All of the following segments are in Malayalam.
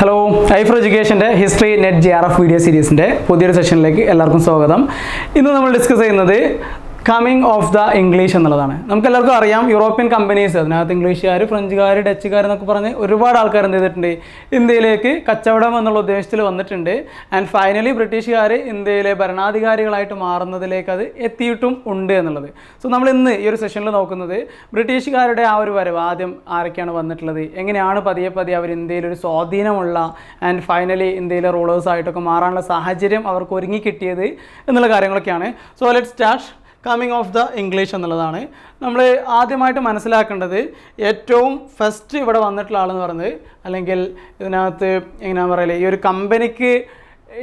Hello life എഡ്യൂക്കേഷന്റെ history net J R F video സീരീസിന്റെ പുതിയൊരു സെഷനിലേക്ക് എല്ലാവർക്കും സ്വാഗതം. ഇന്ന് നമ്മൾ ഡിസ്കസ് ചെയ്യുന്നത് കമ്മിങ് ഓഫ് ദ ഇംഗ്ലീഷ് എന്നുള്ളതാണ്. നമുക്ക് എല്ലാവർക്കും അറിയാം യൂറോപ്യൻ കമ്പനീസ് അതിനകത്ത് ഇംഗ്ലീഷുകാർ ഫ്രഞ്ചുകാർ ഡച്ചുകാർ എന്നൊക്കെ പറഞ്ഞ് ഒരുപാട് ആൾക്കാർ എന്ത് ചെയ്തിട്ടുണ്ട്? ഇന്ത്യയിലേക്ക് കച്ചവടം എന്നുള്ള ഉദ്ദേശത്തിൽ വന്നിട്ടുണ്ട്. ആൻഡ് ഫൈനലി ബ്രിട്ടീഷുകാർ ഇന്ത്യയിലെ ഭരണാധികാരികളായിട്ട് മാറുന്നതിലേക്ക് അത് എത്തിയിട്ടും ഉണ്ട് എന്നുള്ളത്. സോ നമ്മൾ ഇന്ന് ഈ ഒരു സെഷനിൽ നോക്കുന്നത് ബ്രിട്ടീഷുകാരുടെ ആ ഒരു വരവ് ആദ്യം ആരൊക്കെയാണ് വന്നിട്ടുള്ളത്? എങ്ങനെയാണ് പതിയെ പതിയെ അവർ ഇന്ത്യയിൽ ഒരു സ്വാധീനമുള്ള ആൻഡ് ഫൈനലി ഇന്ത്യയിലെ റൂളേഴ്സായിട്ടൊക്കെ മാറാനുള്ള സാഹചര്യം അവർക്ക് ഒരുങ്ങി കിട്ടിയത് എന്നുള്ള കാര്യങ്ങളൊക്കെയാണ്. So let start coming of the English എന്നുള്ളതാണ്. നമ്മൾ ആദ്യമായിട്ട് മനസ്സിലാക്കേണ്ടത് ഏറ്റവും ഫസ്റ്റ് ഇവിടെ വന്നിട്ടുള്ള ആളെന്ന് പറയുന്നത് അല്ലെങ്കിൽ ഇതിനകത്ത് എങ്ങനെയാ പറയൽ? ഈ ഒരു കമ്പനിക്ക്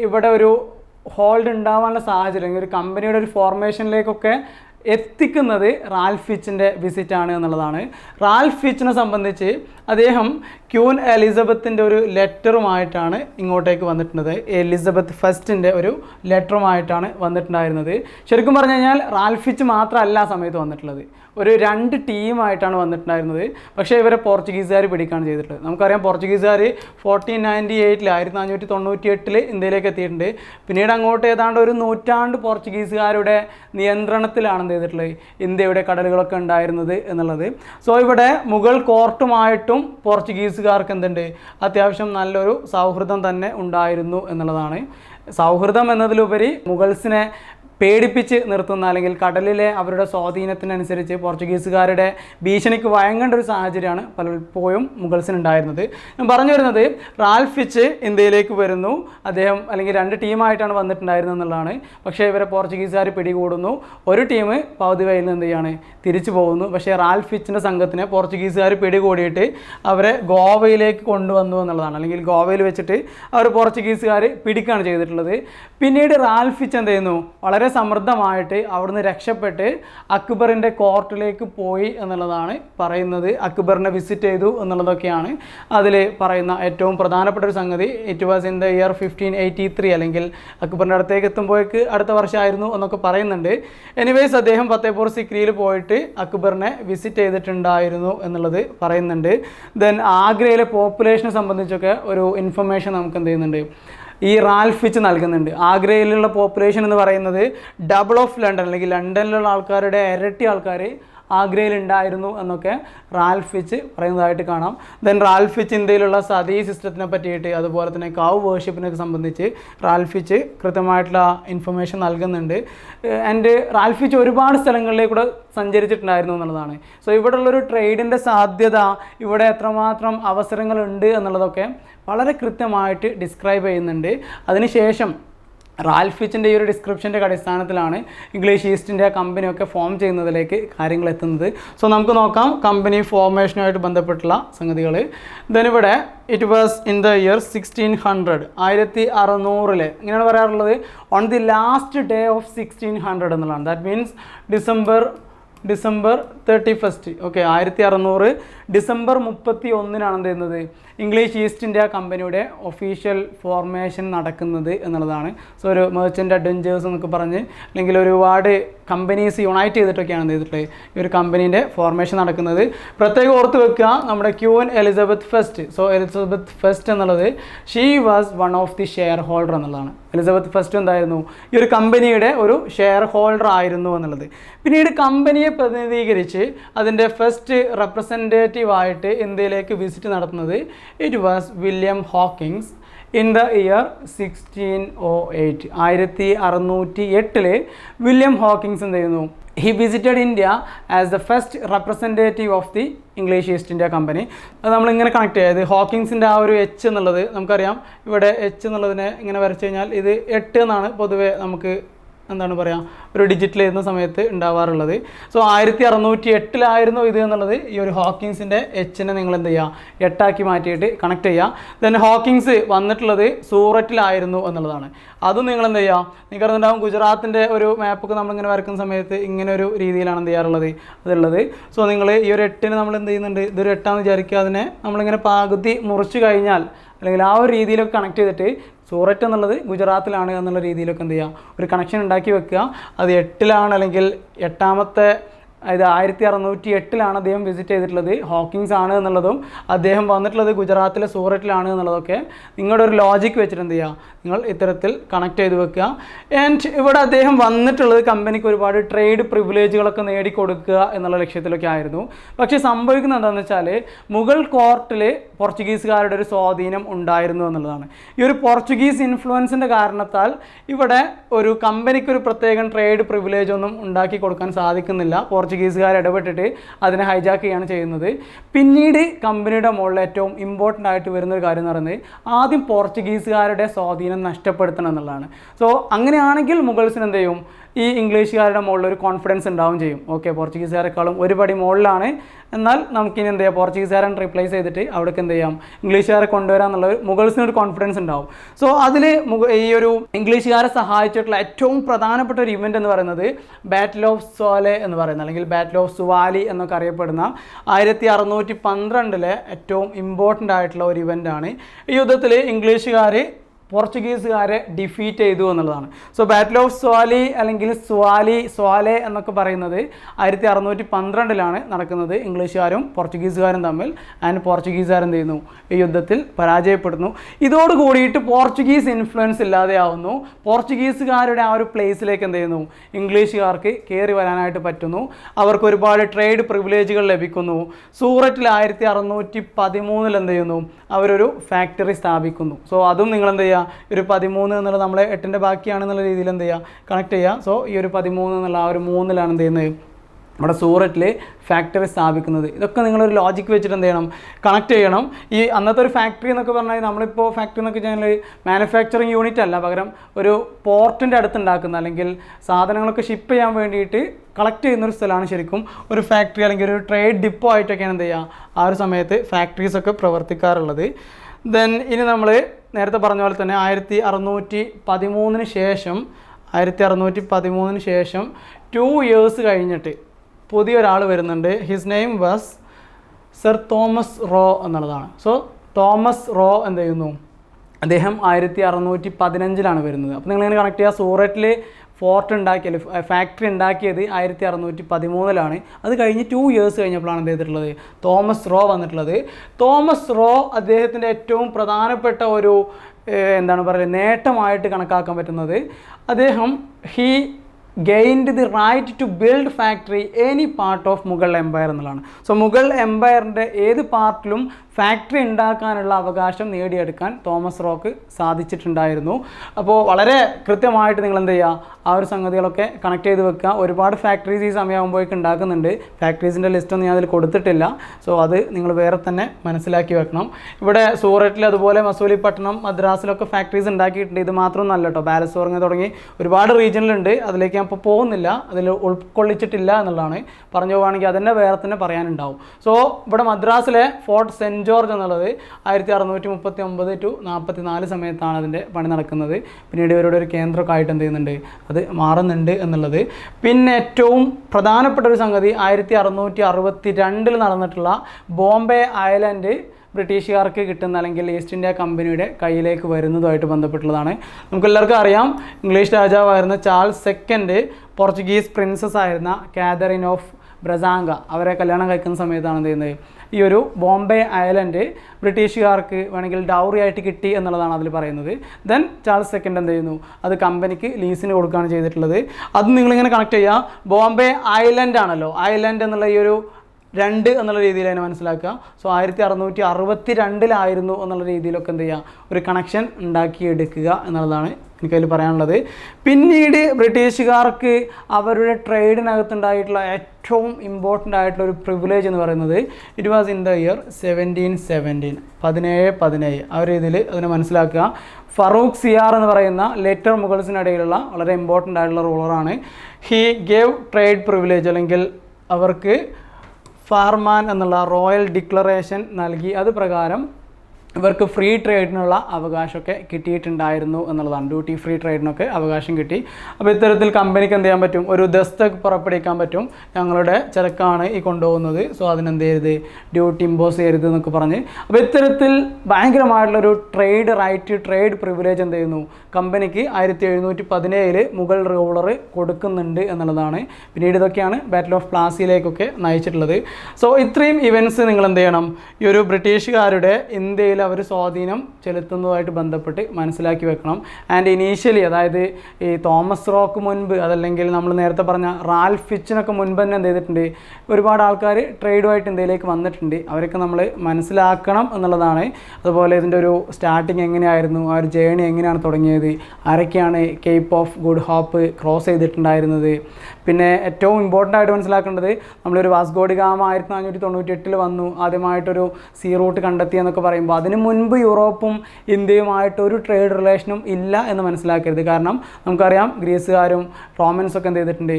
ഇവിടെ ഒരു ഹോൾഡ് ഉണ്ടാവാനുള്ള സാഹചര്യം ഒരു കമ്പനിയുടെ ഒരു ഫോർമേഷനിലേക്കൊക്കെ എത്തിക്കുന്നത് റാൽഫിച്ചിന്റെ വിസിറ്റാണ് എന്നുള്ളതാണ്. റാൽഫിച്ചിനെ സംബന്ധിച്ച് അദ്ദേഹം ക്യൂൻ എലിസബത്തിന്റെ ഒരു ലെറ്ററുമായിട്ടാണ് ഇങ്ങോട്ടേക്ക് വന്നിട്ടുള്ളത്. എലിസബത്ത് ഫസ്റ്റിന്റെ ഒരു ലെറ്ററുമായിട്ടാണ് വന്നിട്ടുണ്ടായിരുന്നത്. ശരിക്കും പറഞ്ഞു കഴിഞ്ഞാൽ റാൽഫിച്ച് മാത്രമല്ല ആ സമയത്ത് വന്നിട്ടുള്ളത്. ഒരു രണ്ട് ടീമായിട്ടാണ് വന്നിട്ടുണ്ടായിരുന്നത്. പക്ഷേ ഇവരെ പോർച്ചുഗീസുകാർ പിടിക്കുകയാണ് ചെയ്തിട്ടുള്ളത്. നമുക്കറിയാം പോർച്ചുഗീസുകാർ ഫോർട്ടീൻ നയന്റി എയ്റ്റിൽ ആയിരത്തി നാനൂറ്റി തൊണ്ണൂറ്റി എട്ടിൽ ഇന്ത്യയിലേക്ക് എത്തിയിട്ടുണ്ട്. പിന്നീട് അങ്ങോട്ട് ഏതാണ്ട് ഒരു നൂറ്റാണ്ട് പോർച്ചുഗീസുകാരുടെ നിയന്ത്രണത്തിലാണ് എന്ത് ചെയ്തിട്ടുള്ളത് ഇന്ത്യയുടെ കടലുകളൊക്കെ ഉണ്ടായിരുന്നത് എന്നുള്ളത്. സോ ഇവിടെ മുഗൾ കോർട്ടുമായിട്ടും പോർച്ചുഗീസുകാർക്ക് എന്തുണ്ട് അത്യാവശ്യം നല്ലൊരു സൗഹൃദം തന്നെ ഉണ്ടായിരുന്നു എന്നുള്ളതാണ്. സൗഹൃദം എന്നതിലുപരി മുഗൾസിനെ പേടിപ്പിച്ച് നിർത്തുന്ന അല്ലെങ്കിൽ കടലിലെ അവരുടെ സ്വാധീനത്തിനനുസരിച്ച് പോർച്ചുഗീസുകാരുടെ ഭീഷണിക്ക് വഴങ്ങേണ്ട ഒരു സാഹചര്യമാണ് പലപ്പോഴും മുഗൾസിനുണ്ടായിരുന്നത്. ഞാൻ പറഞ്ഞു വരുന്നത് റാൽഫിച്ച് ഇന്ത്യയിലേക്ക് വരുന്നു. അദ്ദേഹം അല്ലെങ്കിൽ രണ്ട് ടീമായിട്ടാണ് വന്നിട്ടുണ്ടായിരുന്നത് എന്നുള്ളതാണ്. പക്ഷേ ഇവരെ പോർച്ചുഗീസുകാർ പിടികൂടുന്നു. ഒരു ടീം പൗതി നിന്ന് എന്ത് ചെയ്യാണ് തിരിച്ചു പോകുന്നു. പക്ഷേ റാൽഫിച്ചിന്റെ സംഘത്തിനെ പോർച്ചുഗീസുകാർ പിടികൂടിയിട്ട് അവരെ ഗോവയിലേക്ക് കൊണ്ടുവന്നു എന്നുള്ളതാണ്. അല്ലെങ്കിൽ ഗോവയിൽ വെച്ചിട്ട് അവർ പോർച്ചുഗീസുകാർ പിടിക്കുകയാണ് ചെയ്തിട്ടുള്ളത്. പിന്നീട് റാൽഫിച്ച് എന്ത് ചെയ്യുന്നു വളരെ സമൃദ്ധമായിട്ട് അവിടുന്ന് രക്ഷപ്പെട്ട് അക്ബറിന്റെ കോർട്ടിലേക്ക് പോയി എന്നുള്ളതാണ് പറയുന്നത്. അക്ബറിനെ വിസിറ്റ് ചെയ്തു എന്നുള്ളതൊക്കെയാണ് അതിൽ പറയുന്ന ഏറ്റവും പ്രധാനപ്പെട്ട ഒരു സംഗതി. It was in the year fifteen eighty three അല്ലെങ്കിൽ അക്ബറിന്റെ അടുത്തേക്ക് എത്തുമ്പോഴേക്ക് അടുത്ത വർഷമായിരുന്നു എന്നൊക്കെ പറയുന്നുണ്ട്. എനിവേസ് അദ്ദേഹം ഫത്തേപൂർ സിക്രിയിൽ പോയിട്ട് അക്ബറിനെ വിസിറ്റ് ചെയ്തിട്ടുണ്ടായിരുന്നു എന്നുള്ളത് പറയുന്നുണ്ട്. ദെൻ ആഗ്രയിലെ പോപ്പുലേഷനെ സംബന്ധിച്ചൊക്കെ ഒരു ഇൻഫർമേഷൻ നമുക്ക് എന്ത് ചെയ്യുന്നുണ്ട്. ഈ റാൽഫിച്ച് നൽകുന്നുണ്ട്. ആഗ്രയിലുള്ള പോപ്പുലേഷൻ എന്ന് പറയുന്നത് ഡബിൾ ഓഫ് ലണ്ടൻ അല്ലെങ്കിൽ ലണ്ടനിലുള്ള ആൾക്കാരുടെ ഇരട്ടി ആൾക്കാർ ആഗ്രയിൽ ഉണ്ടായിരുന്നു എന്നൊക്കെ റാൽഫിച്ച് പറയുന്നതായിട്ട് കാണാം. ദെൻ റാൽഫിച്ച് ഇന്ത്യയിലുള്ള സതീ സിസ്റ്റത്തിനെ പറ്റിയിട്ട് അതുപോലെ തന്നെ കാവ് വേർഷിപ്പിനെ സംബന്ധിച്ച് റാൽഫിച്ച് കൃത്യമായിട്ടുള്ള ഇൻഫർമേഷൻ നൽകുന്നുണ്ട്. ആൻഡ് റാൽഫിച്ച് ഒരുപാട് സ്ഥലങ്ങളിലേക്കൂടെ സഞ്ചരിച്ചിട്ടുണ്ടായിരുന്നു എന്നുള്ളതാണ്. സോ ഇവിടെയുള്ളൊരു ട്രേഡിന്റെ സാധ്യത ഇവിടെ എത്രമാത്രം അവസരങ്ങളുണ്ട് എന്നുള്ളതൊക്കെ വളരെ കൃത്യമായിട്ട് ഡിസ്ക്രൈബ് ചെയ്യുന്നുണ്ട്. അതിനുശേഷം റാൽഫിച്ചിന്റെ ഈ ഒരു ഡിസ്ക്രിപ്ഷന്റെ അടിസ്ഥാനത്തിലാണ് ഇംഗ്ലീഷ് ഈസ്റ്റ് ഇന്ത്യ കമ്പനിയൊക്കെ ഫോം ചെയ്യുന്നതിലേക്ക് കാര്യങ്ങൾ എത്തുന്നത്. സോ നമുക്ക് നോക്കാം കമ്പനി ഫോർമേഷനുമായിട്ട് ബന്ധപ്പെട്ടുള്ള സംഗതികൾ. ദെൻ ഇവിടെ it was in the year sixteen hundred ആയിരത്തി അറുന്നൂറിൽ ഇങ്ങനെയാണ് പറയാറുള്ളത്. On the last day of sixteen hundred എന്നുള്ളതാണ്. That means December December thirty first okay ആയിരത്തി അറുന്നൂറ് ഡിസംബർ മുപ്പത്തി ഒന്നിനാണ് എന്ത് ചെയ്യുന്നത്? ഇംഗ്ലീഷ് ഈസ്റ്റ് ഇന്ത്യ കമ്പനിയുടെ ഒഫീഷ്യൽ ഫോർമേഷൻ നടക്കുന്നത് എന്നുള്ളതാണ്. സോ ഒരു മെർച്ചന്റ് അഡ്വഞ്ചേഴ്സ് എന്നൊക്കെ പറഞ്ഞ് അല്ലെങ്കിൽ ഒരുപാട് കമ്പനീസ് യുണൈറ്റ് ചെയ്തിട്ടൊക്കെയാണ് എന്ത് ചെയ്തിട്ടുള്ളത്? ഈ ഒരു കമ്പനീന്റെ ഫോർമേഷൻ നടക്കുന്നത്. പ്രത്യേകം ഓർത്ത് വെക്കുക നമ്മുടെ queen Elizabeth first so Elizabeth first എന്നുള്ളത് she was one of the shareholder എന്നുള്ളതാണ്. എലിസബത്ത് ഫസ്റ്റ് എന്തായിരുന്നു? ഈ ഒരു കമ്പനിയുടെ ഒരു ഷെയർ ഹോൾഡർ ആയിരുന്നു എന്നുള്ളത്. പിന്നീട് കമ്പനിയെ പ്രതിനിധീകരിച്ച് അതിന്റെ ഫസ്റ്റ് റെപ്രസെന്റേറ്റീവ് ആയിട്ട് ഇന്ത്യയിലേക്ക് വിസിറ്റ് നടത്തുന്നത് it was William Hawkins in the year sixteen o eight ആയിരത്തി അറുന്നൂറ്റി എട്ടിൽ വില്യം ഹോക്കിങ്സ് എന്ത് ചെയ്യുന്നു? He visited India as the first representative of the English East India company അത് നമ്മളിങ്ങനെ കണക്ട് ചെയ്യാത് ഹോക്കിങ്സിന്റെ ആ ഒരു എച്ച് എന്നുള്ളത് നമുക്കറിയാം. ഇവിടെ എച്ച് എന്നുള്ളതിനെ ഇങ്ങനെ വരച്ചു കഴിഞ്ഞാൽ ഇത് എട്ട് എന്നാണ് പൊതുവേ നമുക്ക് എന്താണ് പറയുക ഒരു ഡിജിറ്റൽ ചെയ്യുന്ന സമയത്ത് ഉണ്ടാവാറുള്ളത്. സോ ആയിരത്തി അറുന്നൂറ്റി എട്ടിലായിരുന്നു ഇത് എന്നുള്ളത്. ഈ ഒരു ഹോക്കിങ്സിന്റെ എച്ചിനെ നിങ്ങൾ എന്ത് ചെയ്യുക എട്ടാക്കി മാറ്റിയിട്ട് കണക്ട് ചെയ്യുക ദെൻ ഹോക്കിങ്സ് വന്നിട്ടുള്ളത് സൂററ്റിലായിരുന്നു എന്നുള്ളതാണ്. അതും നിങ്ങൾ എന്ത് ചെയ്യുക നിങ്ങൾക്ക് അറിഞ്ഞിട്ടുണ്ടാവും ഗുജറാത്തിന്റെ ഒരു മാപ്പൊക്കെ നമ്മളിങ്ങനെ വരക്കുന്ന സമയത്ത് ഇങ്ങനെ ഒരു രീതിയിലാണ് എന്ത് ചെയ്യാറുള്ളത് അതുള്ളത് സോ നിങ്ങൾ ഈ ഒരു എട്ടിന് നമ്മൾ എന്ത് ചെയ്യുന്നുണ്ട് ഇതൊരു എട്ടാന്ന് വിചാരിക്കുക അതിനെ നമ്മളിങ്ങനെ പകുതി മുറിച്ച് കഴിഞ്ഞാൽ അല്ലെങ്കിൽ ആ ഒരു രീതിയിലൊക്കെ കണക്ട് ചെയ്തിട്ട് സൂററ്റ് എന്നുള്ളത് ഗുജറാത്തിലാണ് എന്നുള്ള രീതിയിലൊക്കെ എന്ത് ചെയ്യുക? ഒരു കണക്ഷൻ ഉണ്ടാക്കി വെക്കുക. അത് എട്ടിലാണ് അല്ലെങ്കിൽ എട്ടാമത്തെ അതായത് ആയിരത്തി അറുന്നൂറ്റി എട്ടിലാണ് അദ്ദേഹം വിസിറ്റ് ചെയ്തിട്ടുള്ളത്. ഹോക്കിങ്സ് ആണ് എന്നുള്ളതും അദ്ദേഹം വന്നിട്ടുള്ളത് ഗുജറാത്തിലെ സൂററ്റിലാണ് എന്നുള്ളതൊക്കെ നിങ്ങളുടെ ഒരു ലോജിക്ക് വെച്ചിട്ട് എന്ത് ചെയ്യുക നിങ്ങൾ ഇത്തരത്തിൽ കണക്ട് ചെയ്ത് വെക്കുക. ആൻഡ് ഇവിടെ അദ്ദേഹം വന്നിട്ടുള്ളത് കമ്പനിക്ക് ഒരുപാട് ട്രേഡ് പ്രിവിലേജുകളൊക്കെ നേടിക്കൊടുക്കുക എന്നുള്ള ലക്ഷ്യത്തിലൊക്കെ ആയിരുന്നു. പക്ഷേ സംഭവിക്കുന്നത് എന്താണെന്ന് വെച്ചാൽ മുഗൾ കോർട്ടിൽ പോർച്ചുഗീസുകാരുടെ ഒരു സ്വാധീനം ഉണ്ടായിരുന്നു എന്നുള്ളതാണ്. ഈ ഒരു പോർച്ചുഗീസ് ഇൻഫ്ലുവൻസിന്റെ കാരണത്താൽ ഇവിടെ ഒരു കമ്പനിക്ക് ഒരു പ്രത്യേകം ട്രേഡ് പ്രിവിലേജ് ഒന്നും ഉണ്ടാക്കി കൊടുക്കാൻ സാധിക്കുന്നില്ല. പോർച്ചുഗീസുകാർ ഇടപെട്ടിട്ട് അതിനെ ഹൈജാക്ക് ചെയ്യാണ് ചെയ്യുന്നത്. പിന്നീട് കമ്പനിയുടെ മുകളിൽ ഏറ്റവും ഇമ്പോർട്ടന്റ് ആയിട്ട് വരുന്ന ഒരു കാര്യം എന്ന് പറയുന്നത് ആദ്യം പോർച്ചുഗീസുകാരുടെ സ്വാധീനം നഷ്ടപ്പെടുത്തണം എന്നുള്ളതാണ്. സോ അങ്ങനെയാണെങ്കിൽ മുഗൾസിന് എന്ത് ചെയ്യും? ഈ ഇംഗ്ലീഷുകാരുടെ മുകളിൽ ഒരു കോൺഫിഡൻസ് ഉണ്ടാവും ചെയ്യും. ഓക്കെ പോർച്ചുഗീസുകാരെക്കാളും ഒരുപടി മുകളിലാണ്. എന്നാൽ നമുക്കിനി എന്ത് ചെയ്യാം? പോർച്ചുഗീസുകാരൻ റീപ്ലേസ് ചെയ്തിട്ട് അവിടേക്ക് എന്ത് ചെയ്യാം? ഇംഗ്ലീഷുകാരെ കൊണ്ടുവരാന്നുള്ള മുഗൾസിന് ഒരു കോൺഫിഡൻസ് ഉണ്ടാവും. സോ അതിൽ ഈ ഒരു ഇംഗ്ലീഷുകാരെ സഹായിച്ചിട്ടുള്ള ഏറ്റവും പ്രധാനപ്പെട്ട ഒരു ഇവന്റ് എന്ന് പറയുന്നത് ബാറ്റിൽ ഓഫ് സോലെ എന്ന് പറയുന്നത് അല്ലെങ്കിൽ ബാറ്റിൽ ഓഫ് സുവാലി എന്നൊക്കെ അറിയപ്പെടുന്ന ആയിരത്തി അറുന്നൂറ്റി പന്ത്രണ്ടിലെ ഏറ്റവും ഇമ്പോർട്ടന്റ് ആയിട്ടുള്ള ഒരു ഇവന്റാണ് ഈ യുദ്ധത്തിൽ ഇംഗ്ലീഷുകാർ പോർച്ചുഗീസുകാരെ ഡിഫീറ്റ് ചെയ്തു എന്നുള്ളതാണ്. സോ ബാറ്റിൽ ഓഫ് സ്വാലി അല്ലെങ്കിൽ സ്വാലി സ്വാലെ എന്നൊക്കെ പറയുന്നത് ആയിരത്തി അറുന്നൂറ്റി പന്ത്രണ്ടിലാണ് നടക്കുന്നത്. ഇംഗ്ലീഷുകാരും പോർച്ചുഗീസുകാരും തമ്മിൽ ആൻഡ് പോർച്ചുഗീസുകാരും ചെയ്യുന്നു? ഈ യുദ്ധത്തിൽ പരാജയപ്പെടുന്നു. ഇതോട് കൂടിയിട്ട് പോർച്ചുഗീസ് ഇൻഫ്ലുവൻസ് ഇല്ലാതെയാവുന്നു. പോർച്ചുഗീസുകാരുടെ ആ ഒരു പ്ലേസിലേക്ക് എന്ത് ചെയ്യുന്നു? ഇംഗ്ലീഷുകാർക്ക് കയറി വരാനായിട്ട് പറ്റുന്നു. അവർക്ക് ഒരുപാട് ട്രേഡ് പ്രിവിലേജുകൾ ലഭിക്കുന്നു. സൂററ്റിൽ ആയിരത്തി അറുന്നൂറ്റി പതിമൂന്നിൽ എന്ത് ചെയ്യുന്നു? അവരൊരു ഫാക്ടറി സ്ഥാപിക്കുന്നു. സോ അതും നിങ്ങൾ എന്ത് ചെയ്യുക? ഒരു പതിമൂന്ന് എന്നുള്ള നമ്മളെ എട്ടിന്റെ ബാക്കിയാണെന്നുള്ള രീതിയിൽ എന്ത് ചെയ്യുക കണക്ട് ചെയ്യുക സോ ഈ ഒരു പതിമൂന്ന് എന്നുള്ള ആ ഒരു മൂന്നിലാണ് എന്ത് ചെയ്യുന്നത്? നമ്മുടെ സൂററ്റിൽ ഫാക്ടറി സ്ഥാപിക്കുന്നത്. ഇതൊക്കെ നിങ്ങളൊരു ലോജിക്ക് വെച്ചിട്ട് എന്ത് ചെയ്യണം? കണക്ട് ചെയ്യണം. ഈ അന്നത്തെ ഒരു ഫാക്ടറി എന്നൊക്കെ പറഞ്ഞാൽ നമ്മളിപ്പോൾ ഫാക്ടറി എന്നൊക്കെ വെച്ചാൽ മാനുഫാക്ചറിങ് യൂണിറ്റ് അല്ല. പകരം ഒരു പോർട്ടിന്റെ അടുത്ത് ഉണ്ടാക്കുന്ന അല്ലെങ്കിൽ സാധനങ്ങളൊക്കെ ഷിപ്പ് ചെയ്യാൻ വേണ്ടിയിട്ട് കളക്ട് ചെയ്യുന്ന ഒരു സ്ഥലമാണ് ശരിക്കും ഒരു ഫാക്ടറി അല്ലെങ്കിൽ ഒരു ട്രേഡ് ഡിപ്പോ ആയിട്ടൊക്കെയാണ് എന്ത് ചെയ്യുക? ആ ഒരു സമയത്ത് ഫാക്ടറീസൊക്കെ പ്രവർത്തിക്കാറുള്ളത്. ദെൻ ഇനി നമ്മൾ നേരത്തെ പറഞ്ഞ പോലെ തന്നെ ആയിരത്തി അറുന്നൂറ്റി പതിമൂന്നിന് ശേഷം ആയിരത്തി അറുന്നൂറ്റി പതിമൂന്നിന് ശേഷം ടു ഇയേഴ്സ് കഴിഞ്ഞിട്ട് പുതിയൊരാൾ വരുന്നുണ്ട്. His name was sir Thomas Roe എന്നുള്ളതാണ്. സോ തോമസ് റോ എന്ത് ചെയ്യുന്നു? അദ്ദേഹം ആയിരത്തി അറുന്നൂറ്റി പതിനഞ്ചിലാണ് വരുന്നത്. അപ്പോൾ നിങ്ങളിങ്ങനെ കണക്ട് ചെയ്യുക സൂററ്റിൽ ഫോർട്ട് ഉണ്ടാക്കിയത് ഫാക്ടറി ഉണ്ടാക്കിയത് ആയിരത്തി അറുന്നൂറ്റി പതിമൂന്നിലാണ് അത് കഴിഞ്ഞ് ടു ഇയേഴ്സ് കഴിഞ്ഞപ്പോഴാണ് ചെയ്തിട്ടുള്ളത്? തോമസ് റോ വന്നിട്ടുള്ളത്. തോമസ് റോ അദ്ദേഹത്തിന്റെ ഏറ്റവും പ്രധാനപ്പെട്ട ഒരു എന്താണ് പറയുക നേട്ടമായിട്ട് കണക്കാക്കാൻ പറ്റുന്നത്. അദ്ദേഹം he gained the right to build factory any part of Mughal empire എന്നുള്ളതാണ്. സോ മുഗൾ എംപയറിന്റെ ഏത് പാർട്ടിലും ഫാക്ടറി ഉണ്ടാക്കാനുള്ള അവകാശം നേടിയെടുക്കാൻ തോമസ് റോക്ക് സാധിച്ചിട്ടുണ്ടായിരുന്നു. അപ്പോൾ വളരെ കൃത്യമായിട്ട് നിങ്ങൾ എന്ത് ചെയ്യുക? ആ ഒരു സംഗതികളൊക്കെ കണക്ട് ചെയ്ത് വെക്കുക. ഒരുപാട് ഫാക്ടറീസ് ഈ സമയമാകുമ്പോഴേക്ക് ഉണ്ടാക്കുന്നുണ്ട്. ഫാക്ടറീസിന്റെ ലിസ്റ്റൊന്നും ഞാൻ അതിൽ കൊടുത്തിട്ടില്ല. സോ അത് നിങ്ങൾ വേറെ തന്നെ മനസ്സിലാക്കി വെക്കണം. ഇവിടെ സൂററ്റിൽ അതുപോലെ മസൂലിപ്പട്ടണം മദ്രാസിലൊക്കെ ഫാക്ടറീസ് ഉണ്ടാക്കിയിട്ടുണ്ട്. ഇത് മാത്രമൊന്നല്ല കേട്ടോ. ബാലസ് തുടങ്ങി ഒരുപാട് റീജിയനിലുണ്ട് അതിലേക്ക് ഞാൻ ഇപ്പോൾ പോകുന്നില്ല അതിൽ ഉൾക്കൊള്ളിച്ചിട്ടില്ല എന്നുള്ളതാണ്. പറഞ്ഞു പോവുകയാണെങ്കിൽ അതന്നെ വേറെ തന്നെ പറയാനുണ്ടാവും. സോ ഇവിടെ മദ്രാസിലെ ഫോർട്ട് സെന്റ് ജോർജ് എന്നുള്ളത് ആയിരത്തി അറുന്നൂറ്റി മുപ്പത്തി ഒമ്പത് ടു നാൽപ്പത്തി നാല് സമയത്താണ് അതിന്റെ പണി നടക്കുന്നത്. പിന്നീട് ഇവരുടെ ഒരു കേന്ദ്രമൊക്കെ ആയിട്ട് എന്ത് ചെയ്യുന്നുണ്ട്? അത് മാറുന്നുണ്ട് എന്നുള്ളത്. പിന്നെ ഏറ്റവും പ്രധാനപ്പെട്ട ഒരു സംഗതി ആയിരത്തി അറുന്നൂറ്റി അറുപത്തി രണ്ടിൽ നടന്നിട്ടുള്ള ബോംബെ ഐലൻഡ് ബ്രിട്ടീഷുകാർക്ക് കിട്ടുന്ന അല്ലെങ്കിൽ ഈസ്റ്റ് ഇന്ത്യ കമ്പനിയുടെ കയ്യിലേക്ക് വരുന്നതുമായിട്ട് ബന്ധപ്പെട്ടുള്ളതാണ്. നമുക്കെല്ലാവർക്കും അറിയാം ഇംഗ്ലീഷ് രാജാവായിരുന്ന ചാൾസ് സെക്കൻഡ് പോർച്ചുഗീസ് പ്രിൻസസ് ആയിരുന്ന കാതറിൻ ഓഫ് ബ്രസാങ്ക. അവരെ കല്യാണം കഴിക്കുന്ന സമയത്താണ് എന്ത് ചെയ്യുന്നത്? ഈ ഒരു ബോംബെ ഐലൻഡ് ബ്രിട്ടീഷുകാർക്ക് വേണമെങ്കിൽ ഡൗറി ആയിട്ട് കിട്ടി എന്നുള്ളതാണ് അതിൽ പറയുന്നത്. ദെൻ ചാൾസ് സെക്കൻഡ് എന്ത് ചെയ്യുന്നു? അത് കമ്പനിക്ക് ലീസിന് കൊടുക്കുകയാണ് ചെയ്തിട്ടുള്ളത്. അത് നിങ്ങളിങ്ങനെ കണക്ട് ചെയ്യുക. ബോംബെ ഐലൻഡ് ആണല്ലോ. ഐലൻഡ് എന്നുള്ള ഈ ഒരു രണ്ട് എന്നുള്ള രീതിയിൽ അതിനെ മനസ്സിലാക്കുക. സോ ആയിരത്തി അറുന്നൂറ്റി അറുപത്തി രണ്ടിലായിരുന്നു എന്നുള്ള രീതിയിലൊക്കെ എന്ത് ചെയ്യുക? ഒരു കണക്ഷൻ ഉണ്ടാക്കിയെടുക്കുക എന്നുള്ളതാണ് എനിക്കതിൽ പറയാനുള്ളത്. പിന്നീട് ബ്രിട്ടീഷുകാർക്ക് അവരുടെ ട്രേഡിനകത്തുണ്ടായിട്ടുള്ള ഏറ്റവും ഇമ്പോർട്ടന്റ് ആയിട്ടുള്ള ഒരു പ്രിവിലേജ് എന്ന് പറയുന്നത് it was in the year seventeen seventeen പതിനേഴ് പതിനേഴ്. ആ ഒരു രീതിയിൽ അതിനെ മനസ്സിലാക്കുക. ഫറൂഖ് സിയാർ എന്ന് പറയുന്ന ലെറ്റർ മുഗൾസിനിടയിലുള്ള വളരെ ഇമ്പോർട്ടന്റ് ആയിട്ടുള്ള റൂളറാണ് ഹീ ഗേവ് ട്രേഡ് പ്രിവിലേജ് അല്ലെങ്കിൽ അവർക്ക് ഫാർമാൻ എന്നുള്ള റോയൽ ഡിക്ലറേഷൻ നൽകി. അത് പ്രകാരം ഇവർക്ക് ഫ്രീ ട്രേഡിനുള്ള അവകാശമൊക്കെ കിട്ടിയിട്ടുണ്ടായിരുന്നു എന്നുള്ളതാണ്. ഡ്യൂട്ടി ഫ്രീ ട്രേഡിനൊക്കെ അവകാശം കിട്ടി. അപ്പോൾ ഇത്തരത്തിൽ കമ്പനിക്ക് എന്ത് ചെയ്യാൻ പറ്റും? ഒരു ദസ്തക് പുറപ്പെടുവിക്കാൻ പറ്റും. ഞങ്ങളുടെ ചരക്കാണ് ഈ കൊണ്ടുപോകുന്നത്. സോ അതിനെന്ത് ചെയ്യരുത്? ഡ്യൂട്ടി ഇമ്പോസ് ചെയ്യരുത് എന്നൊക്കെ പറഞ്ഞ്. അപ്പോൾ ഇത്തരത്തിൽ ഭയങ്കരമായിട്ടുള്ളൊരു ട്രേഡ് റൈറ്റ് ട്രേഡ് പ്രിവിലേജ് എന്ത് ചെയ്യുന്നു? കമ്പനിക്ക് ആയിരത്തി എഴുന്നൂറ്റി പതിനേഴിൽ മുഗൾ റൂളർ കൊടുക്കുന്നുണ്ട് എന്നുള്ളതാണ്. പിന്നീട് ഇതൊക്കെയാണ് ബാറ്റിൽ ഓഫ് പ്ലാസിയിലേക്കൊക്കെ നയിച്ചിട്ടുള്ളത്. സോ ഇത്രയും ഇവന്റ്സ് നിങ്ങൾ എന്ത് ചെയ്യണം? ഈ ഒരു ബ്രിട്ടീഷുകാരുടെ ഇന്ത്യയിൽ അവർ സ്വാധീനം ചെലുത്തുന്നതുമായിട്ട് ബന്ധപ്പെട്ട് മനസ്സിലാക്കി വെക്കണം. ആൻഡ് ഇനീഷ്യലി അതായത് ഈ തോമസ് റോക്ക് മുൻപ് അതല്ലെങ്കിൽ നമ്മൾ നേരത്തെ പറഞ്ഞ റാൽഫ് ഫിച്ചിനൊക്കെ മുൻപ് തന്നെ എന്ത് ചെയ്തിട്ടുണ്ട്? ഒരുപാട് ആൾക്കാർ ട്രേഡുമായിട്ട് ഇന്ത്യയിലേക്ക് വന്നിട്ടുണ്ട്. അവരൊക്കെ നമ്മൾ മനസ്സിലാക്കണം എന്നുള്ളതാണ്. അതുപോലെ ഇതിന്റെ ഒരു സ്റ്റാർട്ടിങ് എങ്ങനെയായിരുന്നു? ആ ഒരു ജേണി എങ്ങനെയാണ് തുടങ്ങിയത്? ആരൊക്കെയാണ് Cape of Good Hope cross ചെയ്തിട്ടുണ്ടായിരുന്നത്? പിന്നെ ഏറ്റവും ഇമ്പോർട്ടന്റ് ആയിട്ട് മനസ്സിലാക്കേണ്ടത് നമ്മളൊരു വാസ്ഗോഡിഗാമ ആയിരത്തി നാനൂറ്റി തൊണ്ണൂറ്റി എട്ടിൽ വന്നു. ആദ്യമായിട്ടൊരു സീ റൂട്ട് കണ്ടെത്തി എന്നൊക്കെ പറയുമ്പോൾ അതിന് മുൻപ് യൂറോപ്പും ഇന്ത്യയുമായിട്ട് ഒരു ട്രേഡ് റിലേഷനും ഇല്ല എന്ന് മനസ്സിലാക്കരുത്. കാരണം നമുക്കറിയാം ഗ്രീസുകാരും റോമൻസൊക്കെ എന്ത് ചെയ്തിട്ടുണ്ട്?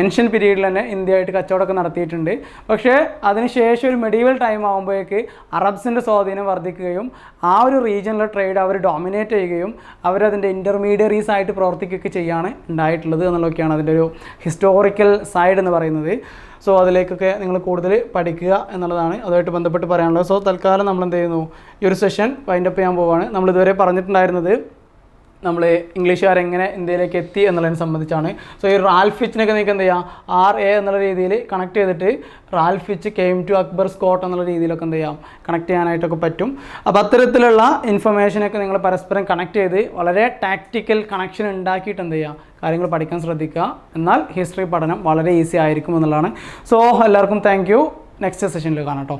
ഏൻഷ്യൻ പീരീഡിൽ തന്നെ ഇന്ത്യയായിട്ട് കച്ചവടമൊക്കെ നടത്തിയിട്ടുണ്ട്. പക്ഷേ അതിനുശേഷം ഒരു മെഡീവൽ ടൈം ആകുമ്പോഴേക്ക് അറബ്സിന്റെ സ്വാധീനം വർദ്ധിക്കുകയും ആ ഒരു റീജിയനിലെ ട്രേഡ് അവർ ഡോമിനേറ്റ് ചെയ്യുകയും അവരതിന്റെ ഇന്റർമീഡിയറീസ് ആയിട്ട് പ്രവർത്തിക്കുകയൊക്കെ ചെയ്യാണ് ഉണ്ടായിട്ടുള്ളത് എന്നുള്ളതൊക്കെയാണ് അതിന്റെ ഒരു ഹിസ്റ്റോറിക്കൽ സൈഡ് എന്ന് പറയുന്നത്. സോ അതിലേക്കൊക്കെ നിങ്ങൾ കൂടുതൽ പഠിക്കുക എന്നുള്ളതാണ് അതുമായിട്ട് ബന്ധപ്പെട്ട് പറയാനുള്ളത്. സോ തൽക്കാലം നമ്മൾ എന്ത് ചെയ്യുന്നു? ഈ ഒരു സെഷൻ വൈൻഡപ്പ് ചെയ്യാൻ പോവുകയാണ് നമ്മൾ ഇതുവരെ പറഞ്ഞിട്ടുണ്ടായിരുന്നത് നമ്മൾ ഇംഗ്ലീഷുകാർ എങ്ങനെ ഇന്ത്യയിലേക്ക് എത്തി എന്നുള്ളതിനെ സംബന്ധിച്ചാണ്. സോ ഈ റാൽഫിച്ചിനൊക്കെ നിങ്ങൾക്ക് എന്ത് ചെയ്യാം? ആർ എ എന്നുള്ള രീതിയിൽ കണക്ട് ചെയ്തിട്ട് Ralph Fitch came to Akbar Scott എന്നുള്ള രീതിയിലൊക്കെ എന്ത് ചെയ്യാം? കണക്ട് ചെയ്യാനായിട്ടൊക്കെ പറ്റും. അപ്പോൾ അത്തരത്തിലുള്ള ഇൻഫർമേഷനൊക്കെ നിങ്ങൾ പരസ്പരം കണക്ട് ചെയ്ത് വളരെ ടാക്റ്റിക്കൽ കണക്ഷൻ ഉണ്ടാക്കിയിട്ട് എന്ത് ചെയ്യുക കാര്യങ്ങൾ പഠിക്കാൻ ശ്രദ്ധിക്കുക. എന്നാൽ ഹിസ്റ്ററി പഠനം വളരെ ഈസി ആയിരിക്കും എന്നുള്ളതാണ്. സോ എല്ലാവർക്കും താങ്ക് നെക്സ്റ്റ് സെഷനിൽ കാണാം കേട്ടോ